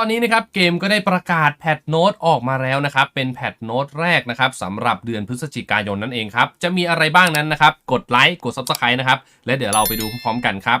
ตอนนี้นะครับเกมก็ได้ประกาศแพทโน้ตออกมาแล้วนะครับ เป็นแพทโน้ตแรกนะครับสำหรับเดือนพฤศจิกายนนั่นเองครับ จะมีอะไรบ้างนั้นนะครับ กดไลค์กด Subscribe นะครับ และเดี๋ยวเราไปดูพร้อมกันครับ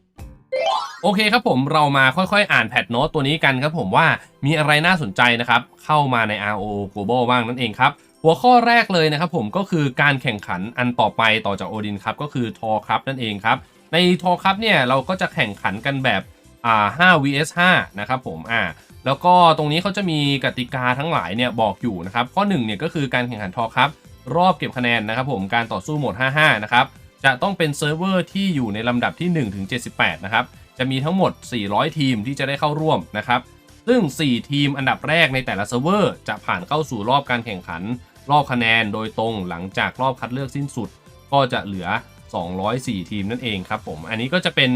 โอเคครับผมเรามาค่อยๆ อ่านแพทโน้ตตัวนี้กันครับผมว่ามีอะไรน่าสนใจนะครับเข้ามาใน RO Global บ้างนั่นเองครับหัวข้อแรกเลยนะครับผมก็คือการแข่งขันอันต่อไปต่อจากโอดินครับก็คือทอครับนั่นเองครับในทอครับเนี่ยเราก็จะแข่งขันกันแบบอ่า5 vs 5นะครับผมอ่าแล้วก็ตรงนี้เขาจะมีกติกาทั้งหลายเนี่ยบอกอยู่นะครับข้อ1เนี่ยก็คือการแข่งขันทอครับรอบเก็บคะแนนนะครับผมการต่อสู้โหมด 55 นะครับ จะต้องเป็นเซิร์ฟเวอร์ที่อยู่ในลำดับที่ 1 ถึง 78 นะครับ จะมีทั้งหมด 400 ทีมที่จะได้เข้าร่วมนะครับ ซึ่ง 4 ทีมอันดับแรกในแต่ละเซิร์ฟเวอร์จะผ่านเข้าสู่รอบการแข่งขัน รอบคะแนนโดยตรงหลังจากรอบคัดเลือกสิ้นสุด ก็จะเหลือ 204 ทีมนั่นเองครับผม อันนี้ก็จะเป็น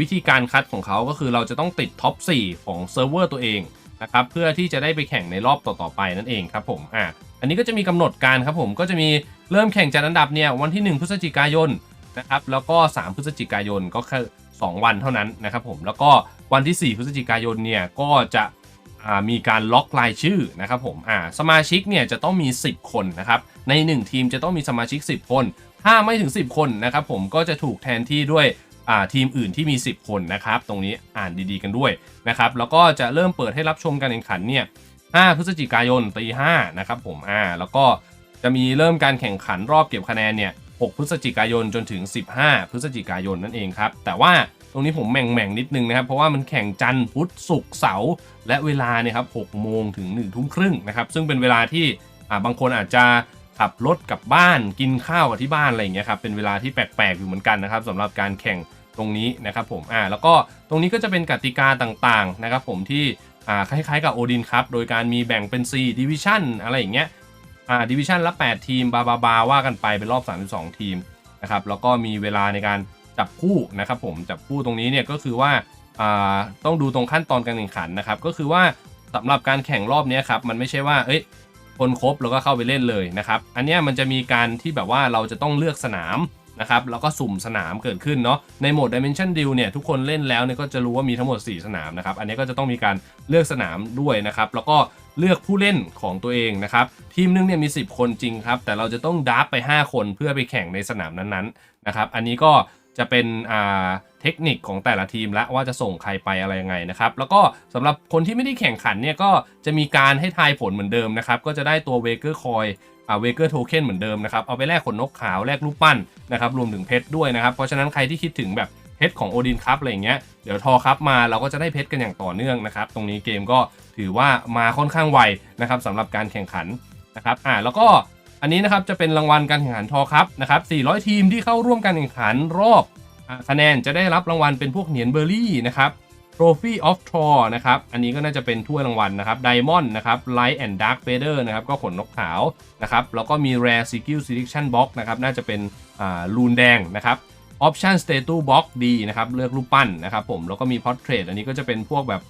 วิธีการคัดของเขาก็คือเราจะต้องติดท็อป 4 ของเซิร์ฟเวอร์ตัวเอง นะครับเพื่อที่จะได้ไปแข่งในรอบต่อๆไปนั่นเองครับผมอ่าอันนี้ก็จะมีกำหนดการครับผมก็จะมีเริ่มแข่งจัดอันดับเนี่ยวันที่ 1 พฤศจิกายนนะครับแล้วก็ 3 พฤศจิกายนก็แค่2วันเท่านั้นนะครับผมแล้วก็วันที่ 4 พฤศจิกายนเนี่ยก็จะมีการล็อกรายชื่อนะครับผมอ่าสมาชิกเนี่ยจะต้องมี 10 คนนะครับใน 1 ทีมจะต้องมีสมาชิก 10 คน ถ้าไม่ถึง 10 คนนะครับผมก็จะถูกแทนที่ด้วย ทีมอื่นที่มี 10 คนนะครับ ตรงนี้อ่านดีๆกันด้วยนะครับ แล้วก็จะเริ่มเปิดให้รับชมการแข่งขันเนี่ย 5 พฤศจิกายนตี5นะครับผม อ่า แล้วก็จะมีเริ่มการแข่งขันรอบเก็บคะแนนเนี่ย 6 พฤศจิกายนจนถึง 15 พฤศจิกายนนั่นเองครับ แต่ว่าตรงนี้ผมแหม่งๆนิดนึงนะครับ เพราะว่ามันแข่งจันทร์พุธศุกร์เสาร์และเวลาเนี่ยครับ6โมงถึง1ทุ่มครึ่งนะครับ ซึ่งเป็นเวลาที่อ่าบางคนอาจจะ ขับรถกลับบ้านกินข้าวกับที่บ้านอะไรอย่างเงี้ยครับเป็นเวลาที่แปลกๆอยู่เหมือนกันนะครับสำหรับการแข่งตรงนี้นะครับผมอ่าแล้วก็ตรงนี้ก็จะเป็นกติกาต่างๆนะครับผมที่อ่าคล้ายๆกับโอดินครับโดยการมีแบ่งเป็น4ดิวิชั่นอะไรอย่างเงี้ยอ่าดิวิชันละ 8 ทีมบาบาบาว่ากันไปเป็นรอบ 32 ทีมนะครับแล้วก็มีเวลาในการจับคู่นะครับผมจับคู่ตรงนี้เนี่ยก็คือว่าอ่าต้องดูตรงขั้นตอนการแข่งขันนะครับก็คือว่าสำหรับการแข่งรอบนี้ครับมันไม่ใช่ว่าเอ้ย คนครบแล้วก็เข้าไปเล่นเลยนะครับ อันนี้มันจะมีการที่แบบว่าเราจะต้องเลือกสนามนะครับแล้วก็สุ่มสนามเกิดขึ้นเนาะในโหมด Dimension Deal เนี่ยทุกคนเล่นแล้วเนี่ยก็จะรู้ว่ามีทั้งหมด 4 สนามนะครับ อันนี้ก็จะต้องมีการเลือกสนามด้วยนะครับ แล้วก็เลือกผู้เล่นของตัวเองนะครับ ทีมนึงเนี่ยมี 10 คนจริงครับ แต่เราจะต้องดับไป 5 คนเพื่อไปแข่งในสนามนั้นๆนะครับ อันนี้ก็จะเป็นอ่า เทคนิคของแต่ละทีมและว่าจะส่งใครไปอะไรยังไงนะครับ แล้วก็สำหรับคนที่ไม่ได้แข่งขันเนี่ยก็จะมีการให้ทายผลเหมือนเดิมนะครับ ก็จะได้ตัวเวเกอร์คอยอ่าเวเกอร์โทเค็นเหมือนเดิมนะครับ เอาไปแลกขนนกขาวแลกรูปปั้นนะครับรวมถึงเพชรด้วยนะครับ เพราะฉะนั้นใครที่คิดถึงแบบเพชรของโอดินคัพอะไรเงี้ยเดี๋ยวทอคัพมาเราก็จะได้เพชรกันอย่างต่อเนื่องนะครับ ตรงนี้เกมก็ถือว่ามาค่อนข้างไวนะครับสำหรับการแข่งขันนะครับอ่าแล้วก็อันนี้นะครับจะเป็นรางวัลการแข่งขันทอคัพนะครับ400 ทีมที่เข้าร่วมการแข่งขันรอบอ่า คะแนนจะได้รับรางวัลเป็นพวกเหรียญเบอร์รี่นะครับ Trophy of Thor นะครับ อันนี้ก็น่าจะเป็นถ้วยรางวัลนะครับ Diamond นะครับ Light and Dark Feather นะครับ ก็ขนนกขาวนะครับ แล้วก็มี Rare Skill Selection Box นะครับ น่าจะเป็นลูนแดงนะครับ Option Statue Box ดีนะครับ เลือกรูปปั้นนะครับผม แล้วก็มี Portrait อันนี้ก็จะเป็นพวกแบบ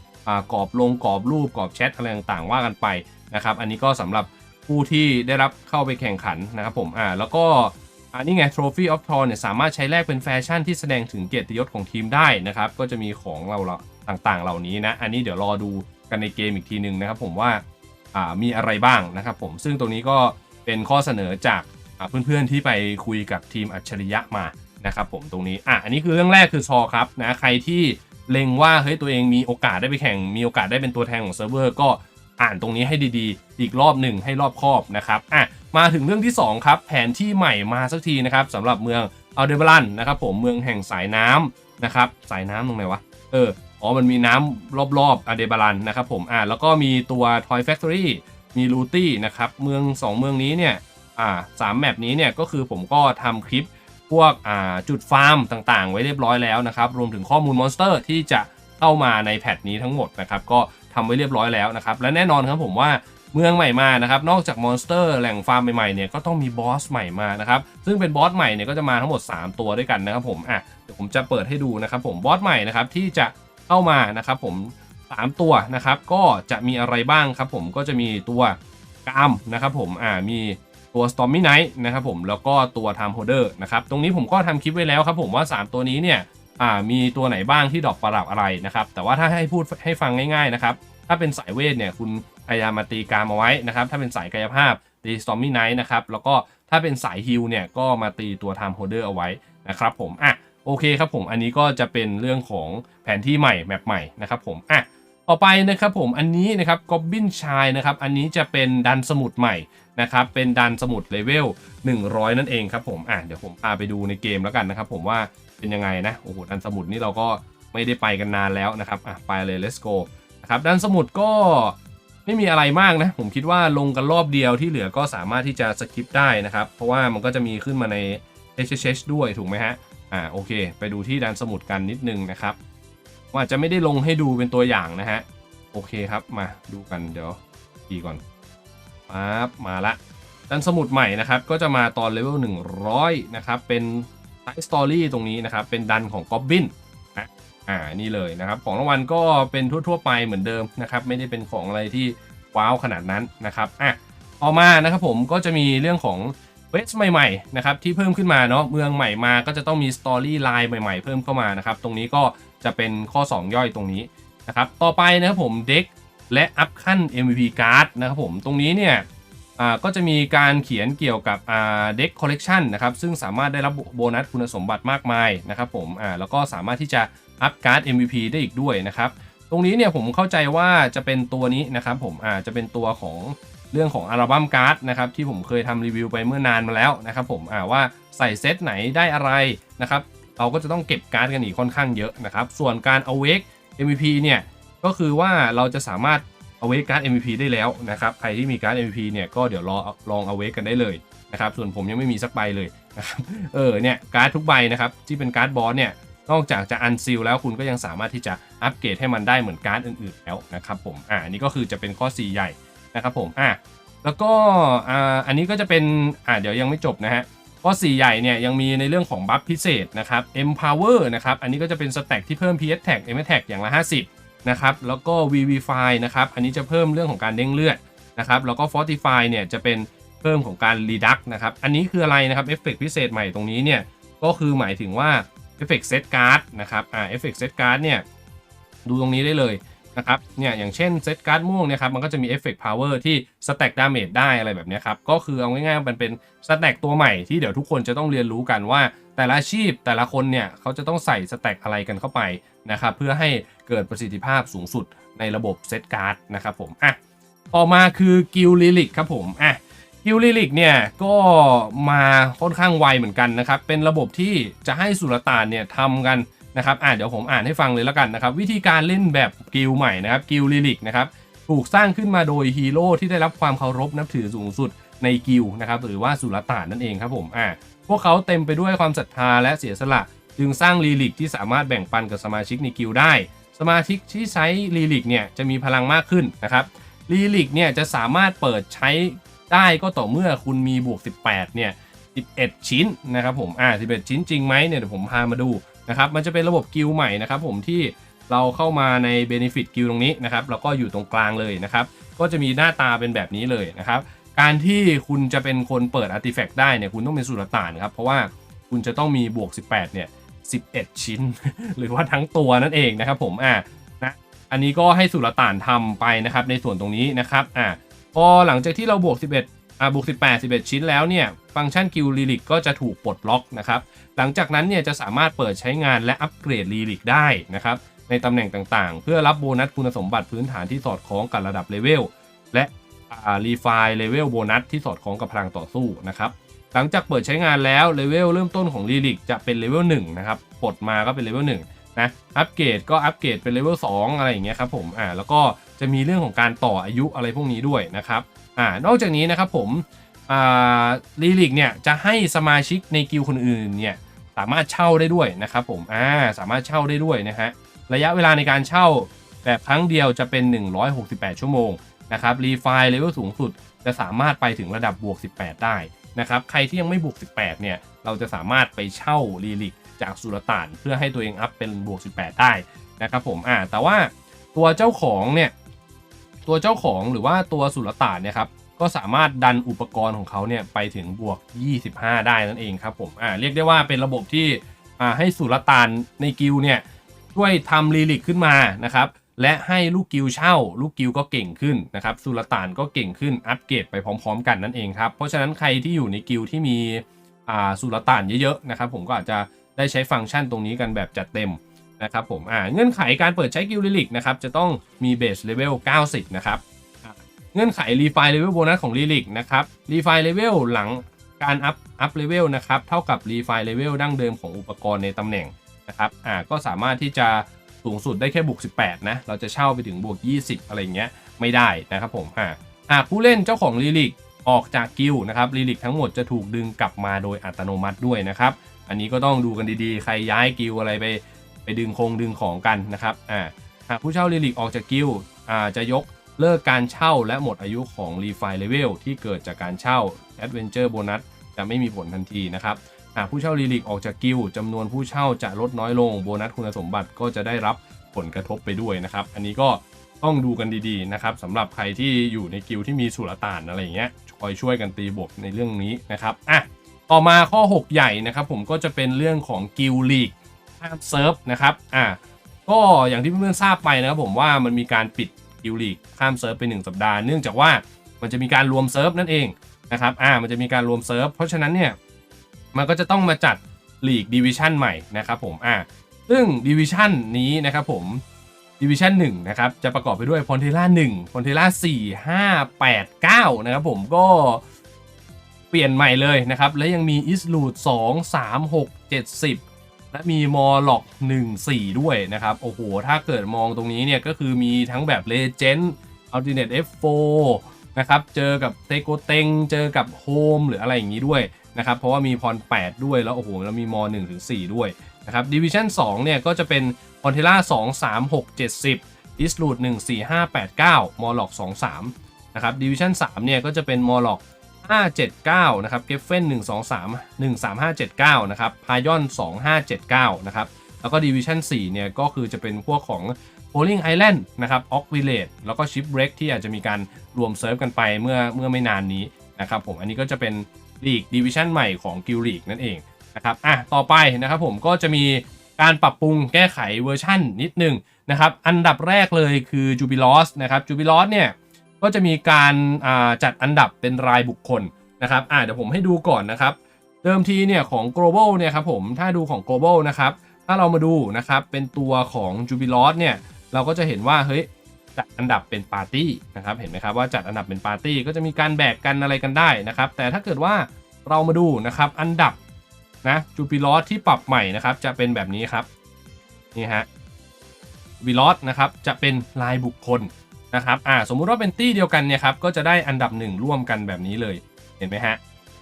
กรอบลงกรอบรูปกรอบแชทอะไรต่างๆว่ากันไปนะครับ อันนี้ก็สำหรับผู้ที่ได้รับเข้าไปแข่งขันนะครับผม อ่า แล้วก็ อันนี้ไง Trophy of Thor เนี่ยสามารถใช้แลกเป็นแฟชั่นที่แสดงถึงเกียรติยศของทีมได้นะครับ ก็จะมีของเราต่างๆ เหล่านี้นะ อันนี้เดี๋ยวรอดูกันในเกมอีกทีหนึ่งนะครับผมว่าามีอะไรบ้างนะครับผมซึ่งตรงนี้ก็เป็นข้อเสนอจากเพื่อนๆที่ไปคุยกับทีมอัจฉริยะมานะครับผมตรงนี้อะอันนี้คือเรื่องแรกคือชอครับนะใครที่เล็งว่าเฮ้ยตัวเองมีโอกาสได้ไปแข่ง มีโอกาสได้เป็นตัวแทนของเซิร์ฟเวอร์ก็อ่านตรงนี้ให้ดีๆ อีกรอบหนึ่งให้รอบครอบนะครับอะ มาถึงเรื่องที่ 2 ครับ แผนที่ใหม่มาสักทีนะครับสำหรับเมืองอัลเดเบรันนะครับผมเมืองแห่งสายน้ำนะครับสายน้ำตรงไหนวะเอออ๋อมันมีน้ำรอบๆอเดบารันนะครับผมอ่าแล้วก็มีตัว Toy Factory มีลูตี้นะครับเมือง 2 เมืองนี้เนี่ยอ่าสามแมปนี้เนี่ยก็คือผมก็ทำคลิปพวกอ่าจุดฟาร์มต่างๆ ไว้เรียบร้อยแล้วนะครับรวมถึงข้อมูลมอนสเตอร์ที่จะเข้ามาในแพทนี้ทั้งหมดนะครับก็ทำไว้เรียบร้อยแล้วนะครับและแน่นอนครับผมว่า เมืองใหม่มานะครับ นอกจากมอนสเตอร์แหล่งฟาร์มใหม่ๆเนี่ยก็ต้องมีบอสใหม่มานะครับ ซึ่งเป็นบอสใหม่เนี่ยก็จะมาทั้งหมด 3 ตัวด้วยกันนะครับผมอะเดี๋ยวผมจะเปิดให้ดูนะครับผมบอสใหม่นะครับที่จะเข้ามานะครับผม 3 ตัวนะครับก็จะมีอะไรบ้างครับผมก็จะมีตัวกรามนะครับผมอ่ามีตัว Stormy Knight นะครับผมแล้วก็ตัว Time Holder นะครับตรงนี้ผมก็ทำคลิปไว้แล้วครับผมว่า 3 ตัวนี้เนี่ยอ่ามีตัวไหนบ้างที่ดอกประดับอะไรนะครับแต่ว่าถ้าให้พูดให้ฟังง่ายๆนะครับถ้าเป็นสายเวทเนี่ยคุณ พยายามมาตีกรามเอาไว้นะครับ ถ้าเป็นสายกายภาพตี Stormy Knight นะครับ แล้วก็ถ้าเป็นสายฮิลเนี่ยก็มาตีตัว Time Holder เอาไว้นะครับผม อะ โอเคครับผม อันนี้ก็จะเป็นเรื่องของแผนที่ใหม่ แมปใหม่นะครับผม อะ ต่อไปนะครับผม อันนี้นะครับกอบบินชายนะครับ อันนี้จะเป็นดันสมุดใหม่นะครับ เป็นดันสมุดเลเวล 100 นั่นเองครับผม อะ เดี๋ยวผมพาไปดูในเกมแล้วกันนะครับผมว่าเป็นยังไงนะ โอ้โห ดันสมุดนี่เราก็ไม่ได้ไปกันนานแล้วนะครับ อะ ไปเลย let's go นะครับ ดันสมุดก็ ไม่มีอะไรมากนะ ผมคิดว่าลงกันรอบเดียวที่เหลือก็สามารถที่จะสกิปได้นะครับ เพราะว่ามันก็จะมีขึ้นมาใน HHH ด้วยถูกไหมฮะ อ่าโอเค ไปดูที่ดันสมุดกันนิดนึงนะครับว่าจะไม่ได้ลงให้ดูเป็นตัวอย่างนะฮะ โอเคครับมาดูกันเดี๋ยวดีก่อนปั๊บมาละดันสมุดใหม่นะครับ ก็จะมาตอนเลเวล100 นะครับ เป็นไ i สตอรี่ตรงนี้นะครับ เป็นดันของกอบบินอะ อ่านี่เลยนะครับ ของรางวัลก็เป็นทั่วๆไปเหมือนเดิมนะครับ ไม่ได้เป็นของอะไรที่ว้าวขนาดนั้นนะครับอะต่อมานะครับผมก็จะมีเรื่องของเวสใหม่ๆนะครับที่เพิ่มขึ้นมาเนาะเมืองใหม่มาก็จะต้องมีสตอรี่ไลน์ใหม่ๆ เพิ่มเข้ามานะครับ ตรงนี้ก็จะเป็นข้อ 2 ย่อยตรงนี้นะครับ ต่อไปนะครับผมเด็กและอัพขั้น MVP card นะครับผมตรงนี้เนี่ยอ่าก็จะมีการเขียนเกี่ยวกับอ่าเด็กคอลเลกชันนะครับซึ่งสามารถได้รับโบนัสคุณสมบัติมากมายนะครับผมอ่าแล้วก็สามารถที่จะ อัพการ์ด MVP ได้อีกด้วยนะครับ ตรงนี้เนี่ยผมเข้าใจว่าจะเป็นตัวนี้นะครับผมอ่าจะเป็นตัวของเรื่องของอัลบั้มการ์ดนะครับที่ผมเคยทำรีวิวไปเมื่อนานมาแล้วนะครับผมอ่าว่าใส่เซตไหนได้อะไรนะครับเราก็จะต้องเก็บการ์ดกันอีกค่อนข้างเยอะนะครับส่วนการ awake MVP เนี่ยก็คือว่าเราจะสามารถ awake การ์ด MVP ได้แล้วนะครับใครที่มีการ์ด MVP เนี่ยก็เดี๋ยวรอลอง awake กันได้เลยนะครับส่วนผมยังไม่มีสักใบเลยนะครับเออเนี่ยการ์ดทุกใบนะครับที่เป็นการ์ดบอสเนี่ย นอกจากจะอันซีลแล้วคุณก็ยังสามารถที่จะอัปเกรดให้มันได้เหมือนการ์ดอื่นๆแล้วนะครับผมอ่าอันนี้ก็คือจะเป็นข้อ 4 ใหญ่นะครับผมอะแล้วก็อ่าอันนี้ก็จะเป็นอ่าเดี๋ยวยังไม่จบนะฮะข้อ 4 ใหญ่เนี่ยยังมีในเรื่องของบัฟพิเศษนะครับ Empower นะครับอันนี้ก็จะเป็นสแต็กที่เพิ่ม PS Tag M Tag อย่างละ 50นะครับแล้วก็ VVFI นะครับอันนี้จะเพิ่มเรื่องของการเด้งเลือดนะครับแล้วก็ Fortify เนี่ยจะเป็นเพิ่มของการ Reduct นะครับอันนี้คืออะไรนะครับเอฟเฟกพิเศษใหม่ตรงนี้เนี่ยก็คือหมายถึงว่า เอฟเฟกต์เซตการ์ดนะครับอ่าเอฟเฟกต์เซตการ์ดเนี่ยดูตรงนี้ได้เลยนะครับเนี่ยอย่างเช่นเซตการ์ดม่วงเนี่ยครับมันก็จะมีเอฟเฟกต์พาวเวอร์ที่สแต็กดาเมจได้อะไรแบบนี้ครับ ก็คือเอาง่ายๆมันเป็นสแต็กตัวใหม่ที่เดี๋ยวทุกคนจะต้องเรียนรู้กันว่า แต่ละอาชีพแต่ละคนเนี่ยเขาจะต้องใส่สแต็กอะไรกันเข้าไปนะครับเพื่อให้เกิดประสิทธิภาพสูงสุดในระบบเซตการ์ดนะครับผมอะต่อมาคือกิลลิลิกครับผมอะ กิลลิลิกเนี่ยก็มาค่อนข้างไวเหมือนกันนะครับ เป็นระบบที่จะให้สุลต่านเนี่ยทำกันนะครับอ่าเดี๋ยวผมอ่านให้ฟังเลยแล้วกันนะครับ วิธีการเล่นแบบกิลใหม่นะครับกิลลิลิกนะครับถูกสร้างขึ้นมาโดยฮีโร่ที่ได้รับความเคารพนับถือสูงสุดในกิลนะครับหรือว่าสุลต่านนั่นเองครับผมอ่าพวกเขาเต็มไปด้วยความศรัทธาและเสียสละ จึงสร้างลีลิกที่สามารถแบ่งปันกับสมาชิกในกิลได้ สมาชิกที่ใช้ลีลิกเนี่ยจะมีพลังมากขึ้นนะครับลีลิกเนี่ยจะสามารถเปิดใช้ ได้ก็ต่อเมื่อคุณมีบวก 18 เนี่ย 11 ชิ้นนะครับผม อ่า 11 ชิ้นจริงไหมเนี่ยเดี๋ยวผมพามาดูนะครับ มันจะเป็นระบบกิลใหม่นะครับผมที่เราเข้ามาใน Benefit กิลตรงนี้นะครับ แล้วก็อยู่ตรงกลางเลยนะครับ ก็จะมีหน้าตาเป็นแบบนี้เลยนะครับ การที่คุณจะเป็นคนเปิดอาร์ติแฟกต์ได้เนี่ย คุณต้องเป็นสุลต่านครับ เพราะว่าคุณจะต้องมีบวก 18 เนี่ย 11 ชิ้น หรือว่าทั้งตัวนั่นเองนะครับผม อ่านะ อันนี้ก็ให้สุลต่านทำไปนะครับในส่วนตรงนี้นะครับ อ่า พอหลังจากที่เราบวก 11อ่าบวก 18 11 ชิ้นแล้วเนี่ย ฟังก์ชันกิลลิลิกก็จะถูกปลดล็อกนะครับ หลังจากนั้นเนี่ยจะสามารถเปิดใช้งานและอัปเกรดลิลิกได้นะครับ ในตำแหน่งต่างๆ เพื่อรับโบนัสคุณสมบัติพื้นฐานที่สอดคล้องกับระดับเลเวล และรีไฟล์เลเวลโบนัสที่สอดคล้องกับพลังต่อสู้นะครับ หลังจากเปิดใช้งานแล้วเลเวลเริ่มต้นของลิลิกจะเป็นเลเวล1นะครับ ปลดมาก็เป็นเลเวล1นะ อัปเกรดก็อัปเกรดเป็นเลเวล2อะไรอย่างเงี้ยครับผม อ่า แล้วก็ จะมีเรื่องของการต่ออายุอะไรพวกนี้ด้วยนะครับอ่านอกจากนี้นะครับผมอ่าลีลิกเนี่ยจะให้สมาชิกในกิลคนอื่นเนี่ยสามารถเช่าได้ด้วยนะครับผมอ่าสามารถเช่าได้ด้วยนะฮะระยะเวลาในการเช่าแบบครั้งเดียวจะเป็น 168 ชั่วโมงนะครับรีไฟเลเวลสูงสุดจะสามารถไปถึงระดับบวก 18 ได้นะครับใครที่ยังไม่บวก 18 เนี่ยเราจะสามารถไปเช่ารีลิกจากสุลต่านเพื่อให้ตัวเองอัพเป็นบวก 18 ได้นะครับผมอ่าแต่ว่าตัวเจ้าของเนี่ย ตัวเจ้าของหรือว่าตัวสุลต่านเนี่ยครับก็สามารถดันอุปกรณ์ของเขาเนี่ยไปถึงบวก 25 ได้นั่นเองครับผมอ่าเรียกได้ว่าเป็นระบบที่อ่าให้สุลต่านในกิลด์เนี่ยช่วยทำรีลิกขึ้นมานะครับและให้ลูกกิลเช่า ลูกกิลก็เก่งขึ้นนะครับสุลต่านก็เก่งขึ้นอัปเกรดไปพร้อม ๆ กันนั่นเองครับเพราะฉะนั้นใครที่อยู่ในกิลที่มีอ่าสุลต่านเยอะๆนะครับผมก็อาจจะได้ใช้ฟังก์ชันตรงนี้กันแบบจัดเต็ม นะครับผมอ่าเงื่อนไขการเปิดใช้กิลลิลิกนะครับจะต้องมีเบสเลเวล90 นะครับอ่าเงื่อนไขรีไฟเลเวลโบนัสของลิลิกนะครับรีไฟเลเวลหลังการอัพอัพเลเวลนะครับเท่ากับรีไฟเลเวลดั้งเดิมของอุปกรณ์ในตำแหน่งนะครับอ่าก็สามารถที่จะสูงสุดได้แค่บวก 18 นะ เราจะเช่าไปถึงบวก 20 อะไรเงี้ยไม่ได้นะครับผมอ่าหากผู้เล่นเจ้าของลิลิกออกจากกิลด์นะครับลิลิกทั้งหมดจะถูกดึงกลับมาโดยอัตโนมัติด้วยนะครับ อันนี้ก็ต้องดูกันดีๆ ใครย้ายกิลด์อะไรไป ไปดึงคงดึงของกันนะครับอ่าหากผู้เช่าลิลิกออกจากกิลอ่าจะยกเลิกการเช่าและหมดอายุของรีไฟเลเวลที่เกิดจากการเช่า Adventure Bonus จะไม่มีผลทันทีนะครับหากผู้เช่าลีลิกออกจากกิลจำนวนผู้เช่าจะลดน้อยลงโบนัสคุณสมบัติก็จะได้รับผลกระทบไปด้วยนะครับ อันนี้ก็ต้องดูกันดีๆนะครับสำหรับใครที่อยู่ในกิลที่มีสุลต่านอะไรอย่างเงี้ยคอยช่วยกันตีบวกในเรื่องนี้นะครับอะต่อมาข้อ 6 ใหญ่นะครับผมก็จะเป็นเรื่องของกิลลีก ห้ามเซิร์ฟนะครับอะก็อย่างที่เพื่อนๆทราบไปนะครับผมว่ามันมีการปิดกิลด์ลีกข้ามเซิร์ฟไป 1 สัปดาห์เนื่องจากว่ามันจะมีการรวมเซิร์ฟนั่นเองนะครับอ่ามันจะมีการรวมเซิร์ฟเพราะฉะนั้นเนี่ยมันก็จะต้องมาจัดลีกดิวิชั่นใหม่นะครับผมอ่าซึ่งดิวิชั่นนี้นะครับผมดิวิชั่น1นะครับจะประกอบไปด้วยพอนเทล่า1พอนเทล่า4 5 8 9นะครับผมก็เปลี่ยนใหม่เลยนะครับ และยังมีอิสลูด2 3 6 7 10 และมีมอล็อก1 4 ด้วยนะครับ โอ้โห ถ้าเกิดมองตรงนี้เนี่ยก็คือมีทั้งแบบเลเจนด์อัลติเนต F4 นะครับ เจอกับเตโกเตงเจอกับโฮมหรืออะไรอย่างนี้ด้วยนะครับ เพราะว่ามีพร 8 ด้วยแล้วโอ้โหแล้วมีม1ถึง4ด้วยนะครับดิวิชั่น2เนี่ยก็จะเป็นพอนเทล่า2 3 6 7 0ดิสลูด1 4 5 8 9มอล็อก 2 3นะครับดิวิชั่น3เนี่ยก็จะเป็นมอล็อก 5 7 9 นะครับเกฟเฟน1 2 3 1 3 5 7 9 นะครับพายอน 2 5 7 9 นะครับ แล้วก็ดิวิชั่น4เนี่ยก็คือจะเป็นพวกของ Bowling Island นะครับ Ock Village แล้วก็ Shipwreck ที่อาจจะมีการรวมเซิร์ฟกันไปเมื่อเมื่อไม่นานนี้นะครับผมอันนี้ก็จะเป็นลีกดิวิชั่นใหม่ของ g u i l d League นั่นเองนะครับอะต่อไปนะครับผมก็จะมีการปรับปรุงแก้ไขเวอร์ชั่นนิดนึงนะครับอันดับแรกเลยคือ Jubilos นะครับ Jubilos เนี่ย ก็จะมีการจัดอันดับเป็นรายบุคคลนะครับเดี๋ยวผมให้ดูก่อนนะครับ เดิมทีเนี่ยของ global เนี่ยครับผมถ้าดูของ global นะครับถ้าเรามาดูนะครับเป็นตัวของ Jubilos เนี่ยเราก็จะเห็นว่าเฮ้ยจัดอันดับเป็นปาร์ตี้นะครับเห็นไหมครับว่าจัดอันดับเป็นปาร์ตี้ก็จะมีการแบกกันอะไรกันได้นะครับ แต่ถ้าเกิดว่าเรามาดูนะครับอันดับนะจูปิลอสที่ปรับใหม่นะครับจะเป็นแบบนี้ครับนี่ฮะวิลอสนะครับจะเป็นรายบุคคล นะครับอ่าสมมุติว่าเป็นตี้เดียวกันเนี่ยครับก็จะได้อันดับหนึ่งร่วมกันแบบนี้เลยเห็นไหมฮะ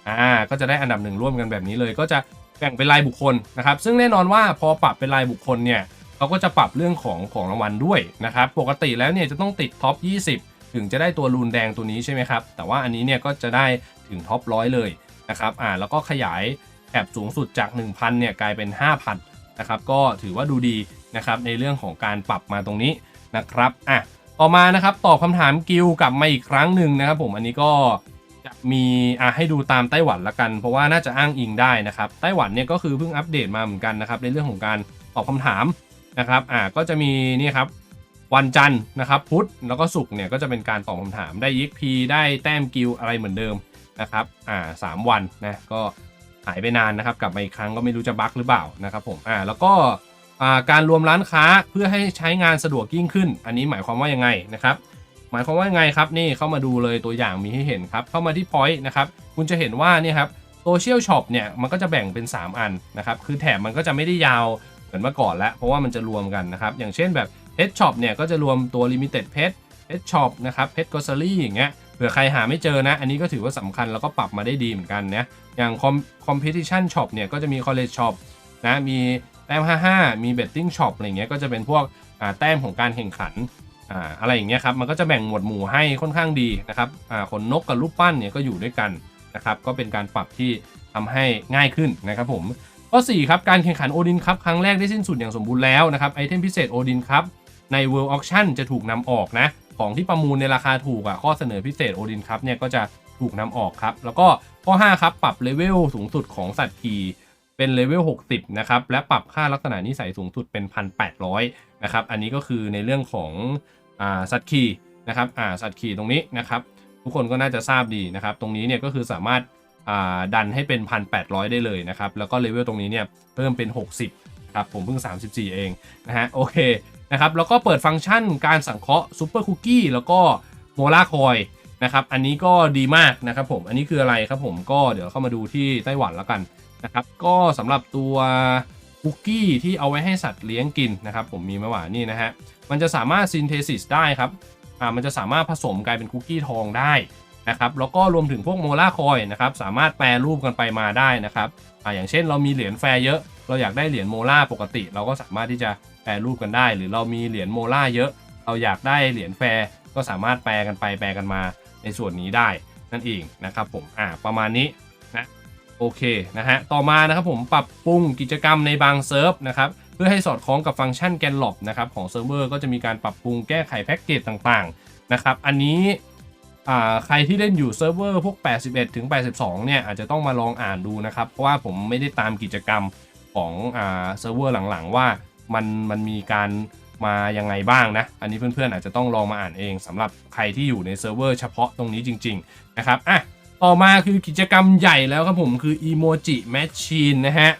อ่าก็จะได้อันดับหนึ่งร่วมกันแบบนี้เลย ก็จะแบ่งเป็นรายบุคคลนะครับซึ่งแน่นอนว่าพอปรับเป็นรายบุคคลเนี่ยเขาก็จะปรับเรื่องของของรางวัลด้วยนะครับปกติแล้วเนี่ยจะต้องติดท็อป 20 ถึงจะได้ตัวรูนแดงตัวนี้ใช่ไหมครับแต่ว่าอันนี้เนี่ยก็จะได้ถึงท็อปร้อยเลยนะครับอ่าแล้วก็ขยายแถบสูงสุดจาก 1,000เนี่ยกลายเป็น 5,000นะครับก็ถือว่าดูดีนะครับในเรื่องของการปรับมาตรงนี้นะครับอะ ต่อมานะครับตอบคำถามกิลกลับมาอีกครั้งหนึ่งนะครับ ผมอันนี้ก็จะมีอะให้ดูตามไต้หวันละกัน เพราะว่าน่าจะอ้างอิงได้นะครับไต้หวันเนี่ยก็คือเพิ่งอัปเดตมาเหมือนกันนะครับในเรื่องของการตอบคำถามนะครับอ่าก็จะมีนี่ครับวันจันทร์นะครับพุธแล้วก็ศุกร์เนี่ยก็จะเป็นการตอบคำถามได้ยิกพีได้แต้มกิลอะไรเหมือนเดิมนะครับอ่าสามวันนะก็หายไปนานนะครับกลับมาอีกครั้งก็ไม่รู้จะบั๊กหรือเปล่านะครับผมอ่าแล้วก็ การรวมร้านค้าเพื่อให้ใช้งานสะดวกยิ่งขึ้น อันนี้หมายความว่ายังไงนะครับหมายความว่ายังไงครับนี่เข้ามาดูเลยตัวอย่างมีให้เห็นครับเข้ามาที่ point นะครับคุณจะเห็นว่านี่ครับโซเชียลช็อปเนี่ยมันก็จะแบ่งเป็น 3 อันนะครับคือแถบมันก็จะไม่ได้ยาวเหมือนเมื่อก่อนแล้ว เพราะว่ามันจะรวมกันนะครับอย่างเช่นแบบ Pet Shop เนี่ยก็จะรวมตัว Limited Pet Pet Shop นะครับ Pet Grocery อย่างเงี้ยเผื่อใครหาไม่เจอนะ อันนี้ก็ถือว่าสำคัญแล้วก็ปรับมาได้ดีเหมือนกันนะอย่าง Competition Shop เนี่ยก็จะมี College Shop นะมี ต้ม 55 มี Betting Shop อะไรเงี้ยก็จะเป็นพวกแต้มของการแข่งขันอะไรอย่างเงี้ยครับมันก็จะแบ่งหมวดหมู่ให้ค่อนข้างดีนะครับขนนกกับรูปปั้นเนี่ยก็อยู่ด้วยกันนะครับก็เป็นการปรับที่ทำให้ง่ายขึ้นนะครับผมข้อ4ครับการแข่งขันโอดินครับครั้งแรกได้สิ้นสุดอย่างสมบูรณ์แล้วนะครับไอเทมพิเศษโอดินครับใน World Auction จะถูกนำออกนะของที่ประมูลในราคาถูกอะข้อเสนอพิเศษโอดินครับเนี่ยก็จะถูกนำออกครับแล้วก็ข้อ5ครับปรับเลเวลสูงสุดของสัตว์ขี่ เป็นเลเวล60 นะครับ และปรับค่าลักษณะนิสัยสูงสุดเป็น 1,800 นะครับ อันนี้ก็คือในเรื่องของอ่าสัตว์ขีนะครับอ่าสัตว์ขีตรงนี้นะครับ ทุกคนก็น่าจะทราบดีนะครับ ตรงนี้เนี่ยก็คือสามารถอ่าดันให้เป็น 1,800 ได้เลยนะครับ แล้วก็เลเวลตรงนี้เนี่ยเพิ่มเป็น 60 ครับ ผมเพิ่ง 34 เองนะฮะ โอเคนะครับ แล้วก็เปิดฟังก์ชันการสังเคราะห์ซูเปอร์คุกกี้แล้วก็โมลาคอยนะครับ อันนี้ก็ดีมากนะครับผม อันนี้คืออะไรครับผม ก็เดี๋ยวเข้ามาดูที่ไต้หวันแล้วกัน นะครับ ก็สำหรับตัวคุกกี้ที่เอาไว้ให้สัตว์เลี้ยงกินนะครับ ผมมีมาหวานนี่นะฮะมันจะสามารถซินเทซิสได้ครับอ่ามันจะสามารถผสมกลายเป็นคุกกี้ทองได้นะครับแล้วก็รวมถึงพวกโมล่าคอยนะครับสามารถแปรรูปกันไปมาได้นะครับอ่าอย่างเช่นเรามีเหรียญแฟร์เยอะ เราอยากได้เหรียญโมล่าปกติ เราก็สามารถที่จะแปรรูปกันได้ หรือเรามีเหรียญโมล่าเยอะ เราอยากได้เหรียญแฟร์ก็สามารถแปรกันไปแปรกันมาในส่วนนี้ได้นั่นเองนะครับผมอ่าประมาณนี้ โอเคนะฮะต่อมานะครับผมปรับปรุงกิจกรรมในบางเซิร์ฟนะครับเพื่อให้สอดคล้องกับฟังก์ชันแกนหลบนะครับของเซิร์ฟเวอร์ก็จะมีการปรับปรุงแก้ไขแพ็กเกจต่างๆนะครับอันนี้ใครที่เล่นอยู่เซิร์ฟเวอร์พวก 81 ถึง 82 เนี่ยอาจจะต้องมาลองอ่านดูนะครับ เพราะว่าผมไม่ได้ตามกิจกรรมของเซิร์ฟเวอร์หลังๆ ว่ามันมันมีการมายังไงบ้างนะ อันนี้เพื่อนๆอาจจะต้องลองมาอ่านเองสำหรับใครที่อยู่ในเซิร์ฟเวอร์เฉพาะตรงนี้จริง ๆ นะครับอะ ต่อมาคือกิจกรรมใหญ่แล้วครับผมคือ Emoji Machine นะฮะ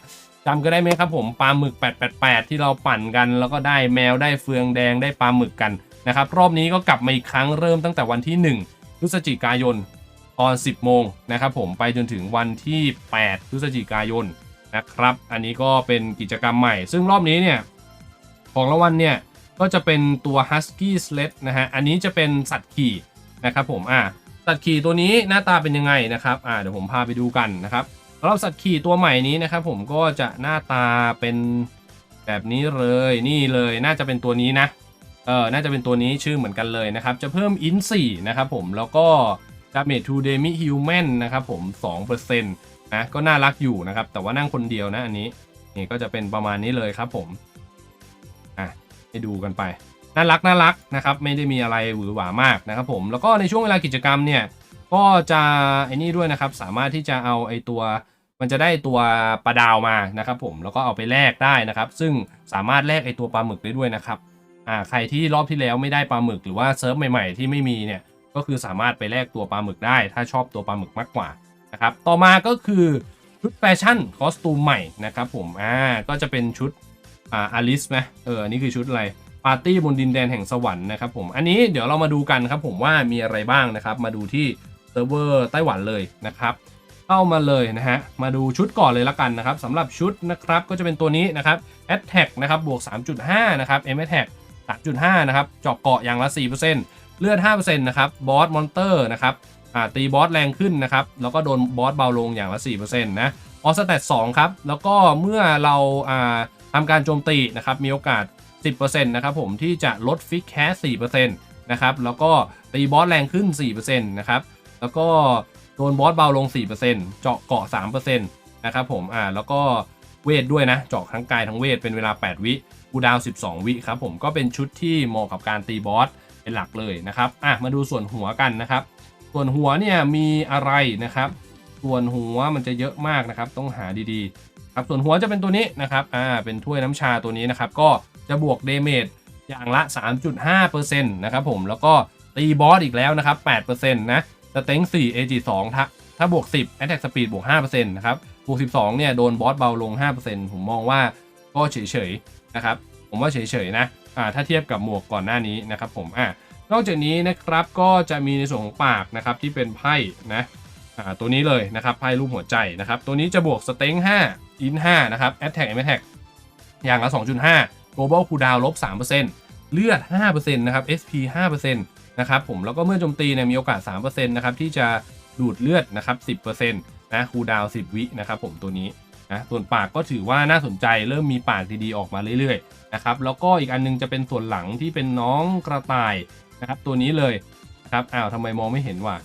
จำก็ได้ไหมครับผมปลาหมึก 888 ที่เราปั่นกัน แล้วก็ได้แมวได้เฟืองแดงได้ปลาหมึกกันนะครับรอบนี้ก็กลับมาอีกครั้งเริ่มตั้งแต่วันที่ 1 พฤศจิกายนตอน 10 โมงนะครับผมไปจนถึงวันที่ 8 พฤศจิกายนนะครับอันนี้ก็เป็นกิจกรรมใหม่ ซึ่งรอบนี้เนี่ยของรางวัลเนี่ยก็จะเป็นตัว Husky Sled นะฮะอันนี้จะเป็นสัตว์ขี่นะครับผมอ่า สัตว์ขี่ตัวนี้หน้าตาเป็นยังไงนะครับอ่าเดี๋ยวผมพาไปดูกันนะครับสำหรับสัตว์ขี่ตัวใหม่นี้นะครับ ผมก็จะหน้าตาเป็นแบบนี้เลยนี่เลยน่าจะเป็นตัวนี้นะเออน่าจะเป็นตัวนี้ชื่อเหมือนกันเลยนะครับ จะเพิ่มอิน4นะครับผมแล้วก็ damage to demi human นะครับผม2%นะก็น่ารักอยู่นะครับ แต่ว่านั่งคนเดียวนะอันนี้นี่ก็จะเป็นประมาณนี้เลยครับผมอะให้ดูกันไป น่ารักน่ารักนะครับไม่ได้มีอะไรหวือหวามากนะครับผมแล้วก็ในช่วงเวลากิจกรรมเนี่ยก็จะไอ้นี่ด้วยนะครับสามารถที่จะเอาไอ้ตัวมันจะได้ตัวปลาดาวมานะครับผมแล้วก็เอาไปแลกได้นะครับ ซึ่งสามารถแลกไอ้ตัวปลาหมึกได้ด้วยนะครับอ่าใครที่รอบที่แล้วไม่ได้ปลาหมึกหรือว่าเซิร์ฟใหม่ๆ ที่ไม่มีเนี่ยก็คือสามารถไปแลกตัวปลาหมึกได้ ถ้าชอบตัวปลาหมึกมากกว่านะครับต่อมาก็คือชุดแฟชั่นคอสตูมใหม่นะครับผมอ่าก็จะเป็นชุดอ่าอลิสไหมเอออันนี้คือชุดอะไร ปาร์ตี้บนดินแดนแห่งสวรรค์นะครับผมอันนี้เดี๋ยวเรามาดูกันครับผมว่ามีอะไรบ้างนะครับ มาดูที่เซิร์ฟเวอร์ไต้หวันเลยนะครับเข้ามาเลยนะฮะมาดูชุดก่อนเลยละกันนะครับสำหรับชุดนะครับก็จะเป็นตัวนี้นะครับ a t t a c นะครับบวก 3.5 นะครับ m a t t a c 3.5 นะครับเจาะเกาะอย่างละ 4%เลือด 5%นะครับบอสมอนเตอร์นะครับตีบอสแรงขึ้นนะครับแล้วก็โดนบอสเบาลงอย่างละ 4%นะออสแตท2ครับแล้วก็เมื่อเราอ่าทำการโจมตีนะครับมีโอกาส 10%นะครับผมที่จะลดฟิกแคส4%นะครับแล้วก็ตีบอสแรงขึ้น 4%นะครับแล้วก็โดนบอสเบาลง 4%เจาะเกาะ 3%นะครับผมอ่าแล้วก็เวทด้วยนะ เจาะทั้งกายทั้งเวทเป็นเวลา 8 วิกูดาว 12 วิครับผมก็เป็นชุดที่เหมาะกับการตีบอสเป็นหลักเลยนะครับอะมาดูส่วนหัวกันนะครับ ส่วนหัวเนี่ยมีอะไรนะครับ ส่วนหัวมันจะเยอะมากนะครับ ต้องหาดีๆครับส่วนหัวจะเป็นตัวนี้นะครับอ่าเป็นถ้วยน้ำชาตัวนี้นะครับ ก็ จะบวกเดเมจอย่างละ 3.5%นะครับผมแล้วก็ตีบอสอีกแล้วนะครับ8%นะสเต็ง4 AG 2ถ้าถ้าบวก 10 Attack Speed บวก5%นะครับบวก 12เนี่ยโดนบอสเบาลง 5%ผมมองว่าก็เฉยๆนะครับผมว่าเฉยๆนะอ่าถ้าเทียบกับหมวกก่อนหน้านี้นะครับผมอ่านอกจากนี้นะครับก็จะมีในส่วนของปากนะครับที่เป็นไพ่นะอ่าตัวนี้เลยนะครับไพ่รูปหัวใจนะครับตัวนี้จะบวกสเต็ง5อิน5นะครับ Attack a Attack อย่างละ 2.5 Global Cooldown ลบ3%เลือด 5%นะครับ SP 5%นะครับผมแล้วก็เมื่อโจมตีเนี่ยมีโอกาส 3%นะครับที่จะดูดเลือดนะครับ 10%นะคูดาวน์10 วินะครับผมตัวนี้นะส่วนปากก็ถือว่าน่าสนใจเริ่มมีปากดีๆออกมาเรื่อยๆนะครับแล้วก็อีกอันนึงจะเป็นส่วนหลังที่เป็นน้องกระต่ายนะครับตัวนี้เลยนะครับอ้าวทำไมมองไม่เห็นวะ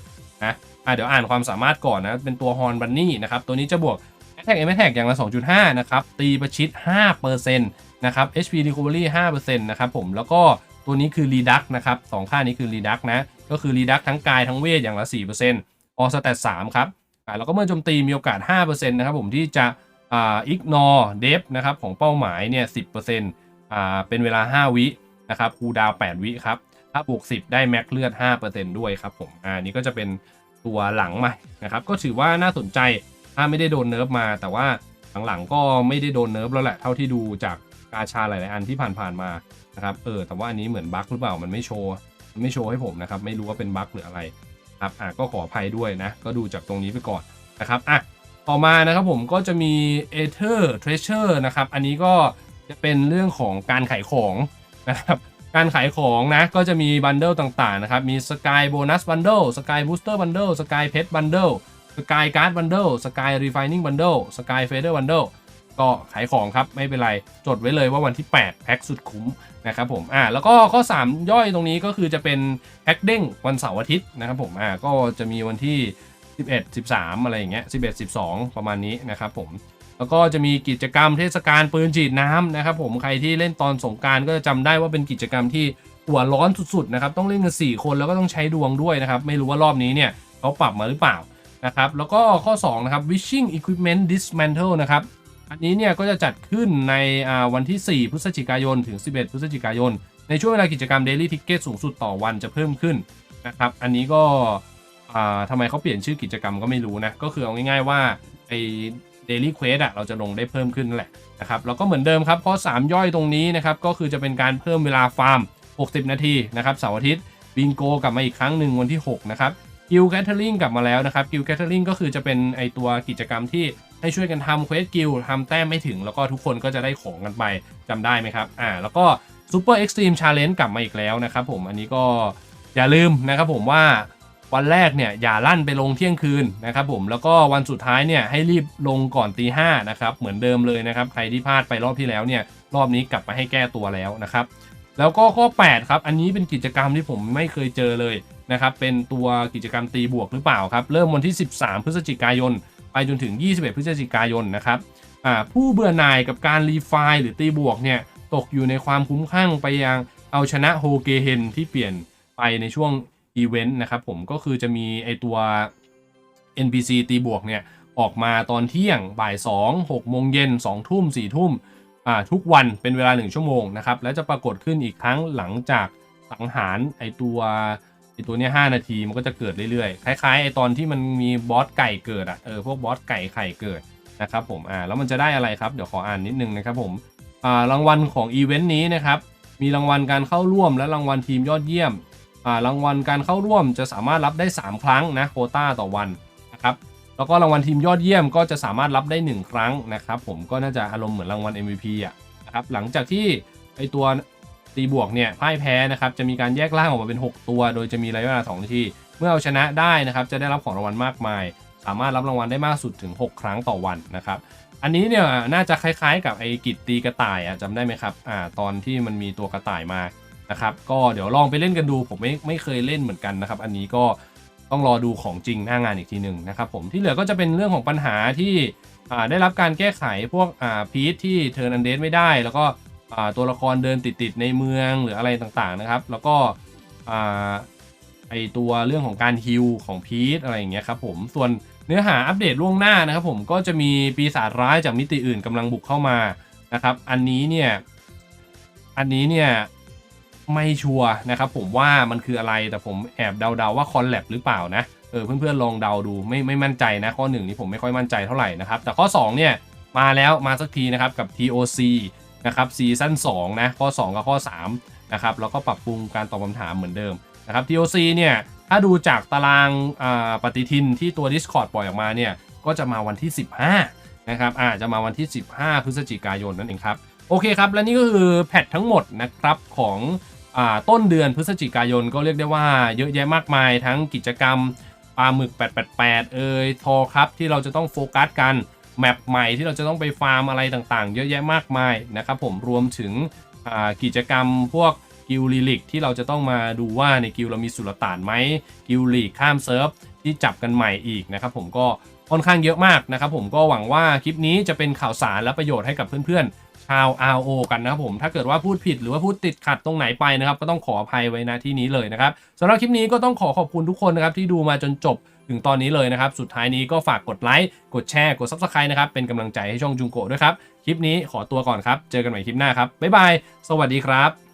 นะอะเดี๋ยวอ่านความสามารถก่อนนะเป็นตัวฮอนบันนี่นะครับตัวนี้จะบวก Attack M Attack อย่างละ 2.5 นะครับตีประชิด 5%นนะครับ HP Recovery 5%นะครับผมแล้วก็ตัวนี้คือ Reduct นะครับสองค่านี้คือ Reduct นะ ก็คือ Reduct ทั้งกายทั้งเวทอย่างละ 4% All Stat 3ครับอ่าแล้วก็เมื่อโจมตีมีโอกาส 5%นะครับผมที่จะอ่า ignore def นะครับของเป้าหมายเนี่ย 10%อ่าเป็นเวลา 5 วินะครับคูดาว 8 วิครับ ถ้าบวก 10 ได้แม็กเลือด 5%ด้วยครับผมอ่านี่ก็จะเป็นตัวหลังใหมานะครับ ก็ถือว่าน่าสนใจถ้าไม่ได้โดนเนิร์ฟมา แต่ว่าหลังๆก็ไม่ได้โดนเนิร์ฟแล้วแหละ เท่าที่ดูจาก กาชาหลายๆอันที่ผ่านๆมานะครับเออแต่ว่าอันนี้เหมือนบั๊กหรือเปล่ามันไม่โชว์มันไม่โชว์ให้ผมนะครับไม่รู้ว่าเป็นบั๊กหรืออะไรครับอะก็ขออภัยด้วยนะ ก็ดูจากตรงนี้ไปก่อนนะครับอะต่อมานะครับผมก็จะมี Ether Treasure นะครับอันนี้ก็จะเป็นเรื่องของการขายของนะครับการขายของนะก็จะมีบันเดิลต่างๆนะครับมี Sky Bonus Bundle Sky Booster Bundle Sky Pet Bundle Sky Card Bundle Sky Refining Bundle Sky Fader Bundle ก็ขายของครับไม่เป็นไรจดไว้เลยว่าวันที่ 8 แพ็คสุดคุ้มนะครับผมอ่าแล้วก็ข้อ 3 ย่อยตรงนี้ก็คือจะเป็นแพ็คเด้งวันเสาร์อาทิตย์นะครับผมอ่าก็จะมีวันที่ 11 13 อะไรอย่างเงี้ย11 12 ประมาณนี้นะครับผมแล้วก็จะมีกิจกรรมเทศกาลปืนฉีดน้ำนะครับผมใครที่เล่นตอนสงการก็จะจำได้ว่าเป็นกิจกรรมที่หัวร้อนสุดๆนะครับต้องเล่นกัน4คนแล้วก็ต้องใช้ดวงด้วยนะครับไม่รู้ว่ารอบนี้เนี่ยเขาปรับมาหรือเปล่านะครับแล้วก็ข้อ2นะครับ wishing equipment dismantle นะครับ อันนี้เนี่ยก็จะจัดขึ้นในวันที่ 4 พฤศจิกายน ถึง 11 พฤศจิกายน ในช่วงเวลากิจกรรม daily ticket สูงสุดต่อวันจะเพิ่มขึ้นนะครับ อันนี้ก็ทำไมเขาเปลี่ยนชื่อกิจกรรมก็ไม่รู้นะ ก็คือเอาง่ายๆว่าไอ daily quest อะเราจะลงได้เพิ่มขึ้นนั่นแหละนะครับ แล้วก็เหมือนเดิมครับข้อ 3 ย่อยตรงนี้นะครับ ก็คือจะเป็นการเพิ่มเวลาฟาร์ม 60 นาทีนะครับเสาร์อาทิตย์บิงโกกลับมาอีกครั้งหนึ่งวันที่ 6 นะครับกิลแคทเทอริงกลับมาแล้วนะครับกิลแคทเทอริงก็คือจะเป็นไอตัวกิจกรรมที่ให้ช่วยกันทำเควสกิลทำแต้มไม่ถึง แล้วก็ทุกคนก็จะได้ของกันไปจำได้ไหมครับอ่าแล้วก็ซูเปอร์เอ็กซ์ตรีมชาเลนจ์กลับมาอีกแล้วนะครับผมอันนี้ก็อย่าลืมนะครับผมว่าวันแรกเนี่ยอย่าลั่นไปลงเที่ยงคืนนะครับผมแล้วก็วันสุดท้ายเนี่ยให้รีบลงก่อนตีห้านะครับเหมือนเดิมเลยนะครับใครที่พลาดไปรอบที่แล้วเนี่ยรอบนี้กลับมาให้แก้ตัวแล้วนะครับแล้วก็ข้อ 8 ครับ อันนี้เป็นกิจกรรมที่ผมไม่เคยเจอเลยนะครับเป็นตัวกิจกรรมตีบวกหรือเปล่าครับ เริ่มวันที่ 13 พฤศจิกายน ไปจนถึง 21 พฤศจิกายนนะครับผู้เบื่อหน่ายกับการรีไฟล์หรือตีบวกเนี่ยตกอยู่ในความคุ้มข้างไปยังเอาชนะโฮเกเฮนที่เปลี่ยนไปในช่วงอีเวนต์นะครับผมก็คือจะมีไอตัว NPC ตีบวกเนี่ยออกมาตอนเที่ยงบ่าย 2 6โมงเย็น2ทุ่ม4ทุ่มทุกวันเป็นเวลา 1 ชั่วโมงนะครับ แล้วจะปรากฏขึ้นอีกครั้งหลังจากสังหารไอตัว ไอตัวเนี้ย5นาทีมันก็จะเกิดเรื่อยๆ คล้ายๆไอตอนที่มันมีบอสไก่เกิดอะเออพวกบอสไก่ไข่เกิดนะครับผม อ่าแล้วมันจะได้อะไรครับ เดี๋ยวขออ่านนิดนึงนะครับผม อ่ารางวัลของอีเวนต์นี้นะครับ มีรางวัลการเข้าร่วมและรางวัลทีมยอดเยี่ยม อ่ารางวัลการเข้าร่วมจะสามารถรับได้ 3 ครั้งนะโคต้าต่อวันนะครับ แล้วก็รางวัลทีมยอดเยี่ยมก็จะสามารถรับได้ 1 ครั้งนะครับผม ก็น่าจะอารมณ์เหมือนรางวัล MVP อะนะครับ หลังจากที่ไอตัว ตีบวกเนี่ยพ่ายแพ้นะครับจะมีการแยกร่างออกมาเป็น 6 ตัว โดยจะมีระยะเวลา2นาทีเมื่อเอาชนะได้นะครับจะได้รับของรางวัลมากมาย สามารถรับรางวัลได้มากสุดถึง 6 ครั้งต่อวันนะครับอันนี้เนี่ยน่าจะคล้ายๆ กับไอ้กิจตีกระต่ายอะจำได้ไหมครับอ่าตอนที่มันมีตัวกระต่ายมานะครับก็เดี๋ยวลองไปเล่นกันดูผมไม่ไม่เคยเล่นเหมือนกันนะครับอันนี้ก็ต้องรอดูของจริงหน้างานอีกทีหนึ่งนะครับผมที่เหลือก็จะเป็นเรื่องของปัญหาที่อ่าได้รับการแก้ไขพวกอ่าพีทที่เทิร์นอันเดนไม่ได้ แล้วก็ ตัวละครเดินติดๆในเมืองหรืออะไรต่างๆนะครับ แล้วก็ไอตัวเรื่องของการฮิลของพีทอะไรอย่างเงี้ยครับผมส่วนเนื้อหาอัปเดตล่วงหน้านะครับผมก็จะมีปีศาจร้ายจากมิติอื่นกำลังบุกเข้ามานะครับ อันนี้เนี่ยอันนี้เนี่ยไม่ชัวร์นะครับผมว่ามันคืออะไรแต่ผมแอบเดาๆว่าคอนแลบหรือเปล่านะเออเพื่อนๆลองเดาดูไม่ไม่มั่นใจนะข้อหนึ่งนี่ผมไม่ค่อยมั่นใจเท่าไหร่นะครับแต่ข้อ2เนี่ยมาแล้วมาสักทีนะครับกับ TOC นะครับซีซั่น2นะข้อ 2 กับข้อ3นะครับแล้วก็ปรับปรุงการตอบคำถามเหมือนเดิมนะครับ TOC เนี่ยถ้าดูจากตารางปฏิทินที่ตัว Discord ปล่อยออกมาเนี่ยก็จะมาวันที่ 15นะครับอาจจะมาวันที่ 15 พฤศจิกายนนั่นเองครับโอเคครับ และนี่ก็คือแพททั้งหมดนะครับของอต้นเดือนพฤศจิกายนก็เรียกได้ว่าเยอะแยะมากมายทั้งกิจกรรมปลาหมึก 888 เอ่ยทอครับที่เราจะต้องโฟกัสกัน แมปใหม่ที่เราจะต้องไปฟาร์มอะไรต่างๆ เยอะแยะมากมายนะครับผมรวมถึงกิจกรรมพวกกิลลิลิกที่เราจะต้องมาดูว่าในกิลเรามีสุลต่านไหมกิลลีกข้ามเซิร์ฟที่จับกันใหม่อีกนะครับผมก็ค่อนข้างเยอะมากนะครับผมก็หวังว่าคลิปนี้จะเป็นข่าวสารและประโยชน์ให้กับเพื่อนๆ ชาว RO กันนะครับผมถ้าเกิดว่าพูดผิดหรือว่าพูดติดขัดตรงไหนไปนะครับ ก็ต้องขออภัยไว้นะที่นี้เลยนะครับสำหรับคลิปนี้ก็ต้องขอขอบคุณทุกคนนะครับที่ดูมาจนจบ ถึงตอนนี้เลยนะครับ สุดท้ายนี้ก็ฝากกดไลค์ กดแชร์ กด Subscribe นะครับ เป็นกำลังใจให้ช่องจุงโกะด้วยครับ คลิปนี้ขอตัวก่อนครับ เจอกันใหม่คลิปหน้าครับ บ๊ายบาย สวัสดีครับ